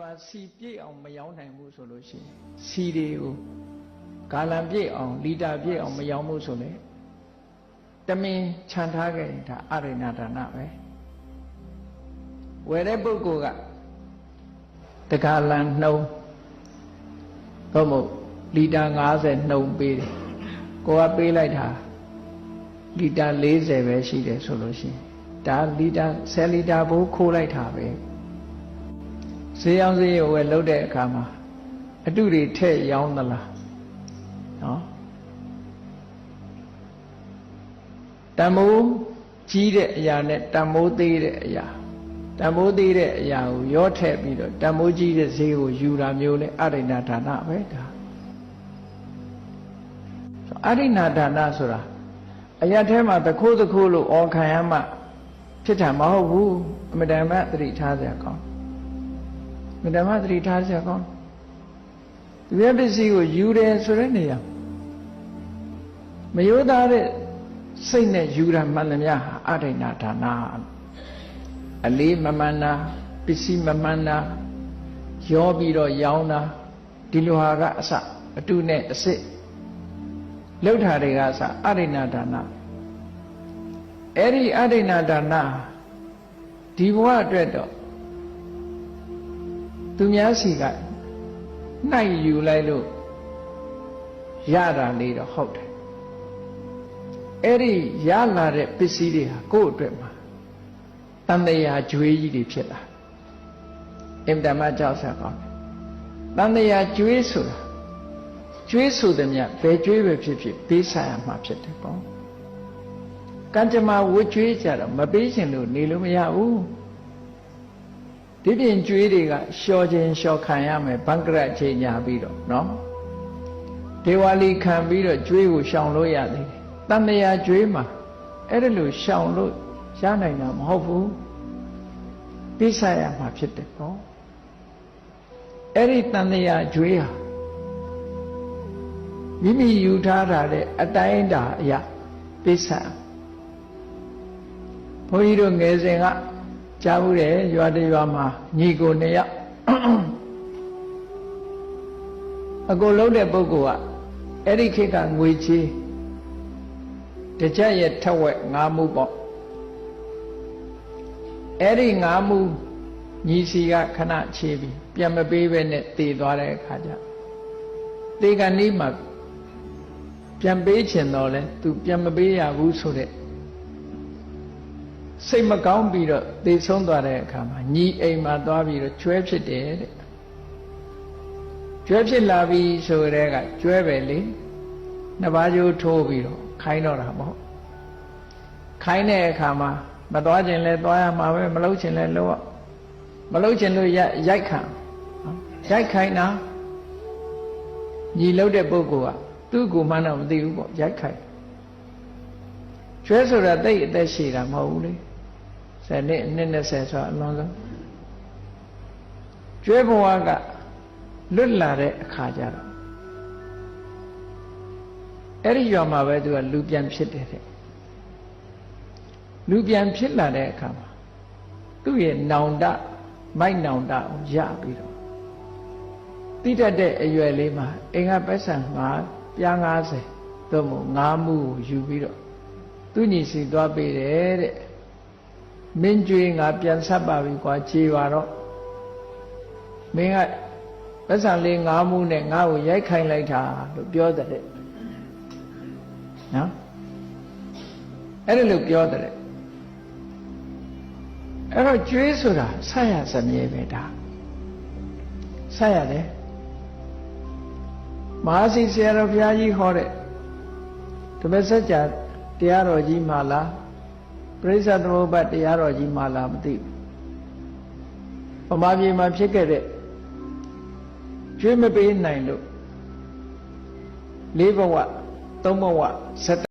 ပါစီပြည့်အောင်မရောင်းနိုင်ဘူးဆိုလို့ရှိရင်စီတွေကိုဂါလံပြည့်အောင်လီတာပြည့်အောင်မရောင်းဘူးဆိုလေတမင်ခြံထားခဲ့ရင်ဒါအရိဏဒါနပဲဝယ်တဲ့ပုဂ္ဂိုလ်ကတဂါလံနှုံတော့မို့လီတာ90နှုံပေးတယ်ကိုကပေးလိုက်တာလီတာ40ပဲရှိတယ်ဆိုလို့ရှိရင်ဒါလီတာ10လီတာဘိုးခိုးလိုက်တာပဲ ဈေးရောင်းဈေးဝယ်လုပ်တဲ့အခါမှာအတုတွေထည့်ရောင်းသလားနော်တမိုးကြီးတဲ့အရာနဲ့တမိုးသေးတဲ့အရာတမိုးသေးတဲ့အရာကိုရောထည့်ပြီးတော့တမိုးကြီးတဲ့ဈေးကိုယူတာမျိုးလဲအရိဏဒါနပဲဒါအရိဏဒါနဆိုတာအရာထဲမှာတခိုးတခိုးလို့အော်ခံရမှဖြစ်တာမဟုတ်ဘူးအမတန်မှသတိထားစရာကောင်းအ မတန်မှသတိထားစရာကောင်းသူရဲ့ပစ္စည်းကိုယူတယ်ဆိုတဲ့နေရာမယောသားတဲ့စိတ်နဲ့ယူတာမှန်သမျှဟာအရိဏဒါနအလေးမမှန်တာပစ္စည်းမမှန်တာရောပြီးတော့ရောင်းတာဒီလိုဟာကအစအတုနဲ့အစစ်လှုပ်တာတွေကအစအရိဏဒါနအဲ့ဒီအရိဏဒါနဒီဘဝအတွက်တော့ သူများစီကနှိုက်ယူလိုက်လို့ရတာလေးတော့ဟုတ်တယ်အဲ့ဒီရလာတဲ့ပစ္စည်းတွေဟာကိုယ့်အတွက်မှာတန်တရာကြွေးကြီးတွေဖြစ်လာအင်တမကြောက်ဆက်ကောင်းတယ်တန်တရာကြွေးဆိုတာကြွေးဆိုသည်မြဘယ်ကြွေးပဲဖြစ်ဖြစ်ပေးဆိုင်ရမှာဖြစ်တယ်ပေါ့ကံကြမ္မာဝတ်ကြွေးကြတော့မပေးရှင်လို့နေလို့မရဘူး ဒီပြင်ကြွေးတွေကလျှော်ခြင်းလျှော်ခံရမယ်ဘန်ကရချိန်ညာပြီးတော့နော်ဒေဝါလီခံပြီးတော့ကြွေးကိုရှောင်လို့ရသေးတယ်တန်တရာကြွေးမှာအဲ့ဒါလို့ရှောင်လို့ရနိုင်တာမဟုတ်ဘူးပိဿရမှာဖြစ်တယ်ပေါ့အဲ့ဒီတန်တရာကြွေးဟာမိမိယူထားတာတဲ့အတိုင်းတာအရာပိဿဘုန်းကြီးတို့ငယ်စဉ်က ကြားဘူးတယ်ရွာတရွာမှာညီကိုနှစ်ယောက်အကိုလုံးတဲ့ပုဂ္ဂိုလ်ကအဲ့ဒီခေတ်ကငွေချေးတကြက်ရဲ့ထက်ဝက်ငါးမှုပေါ့အဲ့ဒီငါးမှုညီစီကခဏချေးပြီးပြန်မပေးဘဲနဲ့တည်သွားတဲ့အခါကျတေကနီးမှာပြန်ပေးချင်တော့လဲသူပြန်မပေးရဘူးဆိုတဲ့ စိတ်မကောင်းပြီးတော့သေဆုံးသွားတဲ့အခါမှာညီအိမ်မှာသွားပြီးတော့ကျွဲဖြစ်တယ်တဲ့ကျွဲဖြစ်လာပြီဆိုတဲ့ကကျွဲပဲလေနှစ်ပါးကျိုးထိုးပြီးတော့ခိုင်းတော့တာမဟုတ်ခိုင်းတဲ့အခါမှာမသွားခြင်းလဲသွားရမှာပဲမလုပ်ခြင်းလဲလုပ်ရမလုပ်ခြင်းလို့ရိုက်ခံရိုက်ခိုင်းတာညီလုပ်တဲ့ပုဂ္ဂိုလ်ကသူ့ကိုမှန်းတော့မသိဘူးပေါ့ရိုက်ခိုင်းကျွဲဆိုတာတိတ်အသက်ရှည်တာမဟုတ်ဘူးလေ ဆယ်နှစ်နှစ်20ဆိုအလွန်ဆုံးကျွဲဘဝကလွတ်လာတဲ့အခါကျတော့အဲ့ဒီရွာမှာပဲသူကလူပြန်ဖြစ်တယ်တဲ့လူပြန်ဖြစ်လာတဲ့အခါမှာသူ့ရဲ့နောင်တမိုက်နောင်တကိုရပြီးတော့တိတတ်တဲ့အရွယ်လေးမှာအင်္ဂပက်ဆံမှာပြား90သို့မဟုတ်ငါးမှုကိုယူပြီးတော့သူညီစီသွားပေးတယ်တဲ့ မင်းကျွေးငါပြန်ဆက်ပါပြီကွာခြေပါတော့မင်းကပတ်စံလေးငါးမှုနဲ့ငါ့ကိုရိုက်ခိုင်းလိုက်တာလို့ပြောတဲ့နော်အဲ့ဒါလို့ပြောတယ်အဲ့တော့ကျွေးဆိုတာဆက်ရစမြဲပဲဒါဆက်ရတယ်မဟာစီဆရာတော်ဘုရားကြီးဟောတဲ့ဓမ္မစကြာတရားတော်ကြီးမှလား ပရိစ္ဆသမုပ္ပါတရားတော်ကြီးမှလားမသိဘူးဗမာပြည်မှာဖြစ်ခဲ့တဲ့ကျွေးမပေးနိုင်လို့လေးဘဝသုံးဘဝဇ